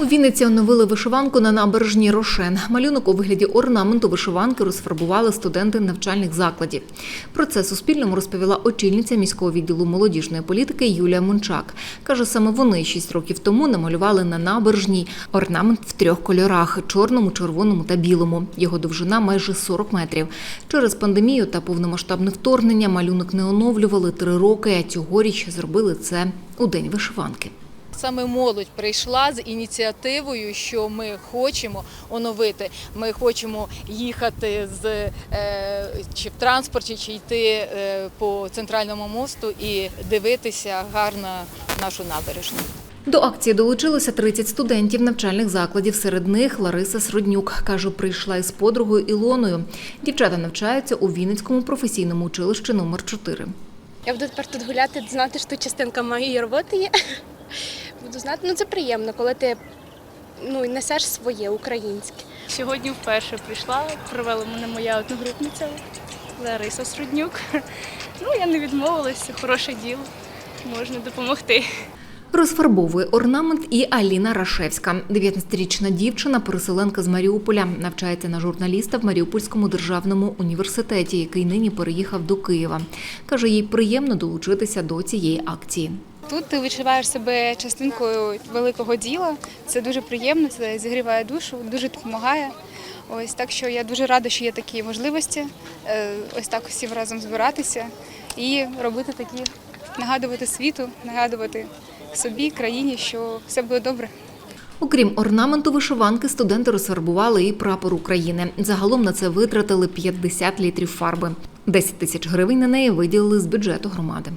У Вінниці оновили вишиванку на набережній Рошен. Малюнок у вигляді орнаменту вишиванки розфарбували студенти навчальних закладів. Про це Суспільному розповіла очільниця міського відділу молодіжної політики Юлія Мончак. Каже, саме вони шість років тому намалювали на набережній орнамент в трьох кольорах чорному, червоному та білому. Його довжина майже 40 метрів. Через пандемію та повномасштабне вторгнення малюнок не оновлювали три роки, а цьогоріч зробили це у день вишиванки. Саме молодь прийшла з ініціативою, що ми хочемо оновити. Ми хочемо їхати з е, чи в транспорті, чи йти е, по центральному мосту і дивитися гарно нашу набережну. До акції долучилося 30 студентів навчальних закладів. Серед них Лариса Сроднюк каже, прийшла із подругою Ілоною. Дівчата навчаються у Вінницькому професійному училищі номер 4 Я буду тепер тут гуляти, знати, що тут частинка моєї роботи є. Буду знати, ну це приємно, коли ти ну, несеш своє українське. Сьогодні вперше прийшла, привела мене моя одногрупниця Лариса Сруднюк. Ну, я не відмовилася, хороше діло, можна допомогти. Розфарбовує орнамент і Аліна Рашевська. 19-річна дівчина, переселенка з Маріуполя, навчається на журналіста в Маріупольському державному університеті, який нині переїхав до Києва. Каже, їй приємно долучитися до цієї акції. Тут ти відчуваєш себе частинкою великого діла. Це дуже приємно, це зігріває душу, дуже допомагає. Ось так що я дуже рада, що є такі можливості. е, Ось так всім разом збиратися і робити такі, нагадувати світу, нагадувати собі, країні, що все буде добре. Окрім орнаменту вишиванки, студенти розфарбували і прапор України. Загалом на це витратили 50 літрів фарби. 10 тисяч гривень на неї виділили з бюджету громади.